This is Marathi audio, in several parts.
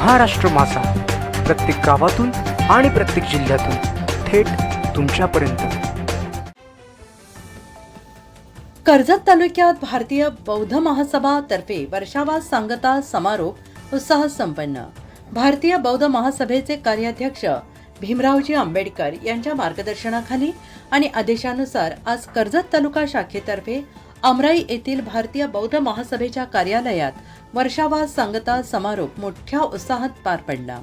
महाराष्ट्र मासा प्रत्येक गावातून आणि प्रत्येक जिल्ह्यातून थेट तुमच्यापर्यंत. कर्जत तालुक्यात भारतीय बौद्ध महासभा तर्फे वर्षावास सांगता समारोप उत्साह संपन्न भारतीय बौद्ध महासभेचे कार्याध्यक्ष भीमरावजी आंबेडकर यांच्या मार्गदर्शनाखाली आणि आदेशानुसार आज कर्जत तालुका शाखेतर्फे अमराई येथील भारतीय बौद्ध महासभेच्या कार्यालयात वर्षावास सांगता समारोप मोठ्या उत्साहात पार पडला.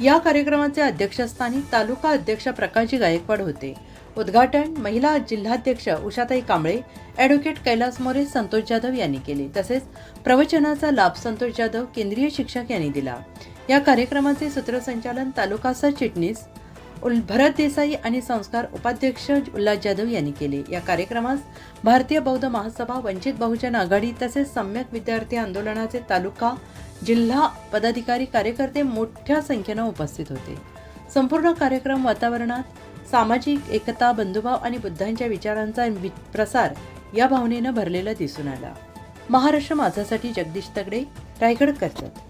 या कार्यक्रमाचे अध्यक्षस्थानी तालुका अध्यक्ष प्रकाशजी गायकवाड होते. उद्घाटन महिला जिल्हाध्यक्ष उषाताई कांबळे ॲडव्होकेट कैलास मोरे संतोष जाधव यांनी केले. तसेच प्रवचनाचा लाभ संतोष जाधव केंद्रीय शिक्षक यांनी दिला. या कार्यक्रमाचे सूत्रसंचालन तालुका सरचिटणीस भरत देसाई आणि संस्कार उपाध्यक्ष उल्हास जाधव यांनी केले. या कार्यक्रमास भारतीय बौद्ध महासभा वंचित बहुजन आघाडी तसेच सम्यक विद्यार्थी आंदोलनाचे तालुका जिल्हा पदाधिकारी कार्यकर्ते मोठ्या संख्येनं उपस्थित होते. संपूर्ण कार्यक्रम वातावरणात सामाजिक एकता बंधुभाव आणि बुद्धांच्या विचारांचा वि- प्रसार या भावनेनं भरलेला दिसून आला. महाराष्ट्र माझासाठी जगदीश तगडे रायगड करतात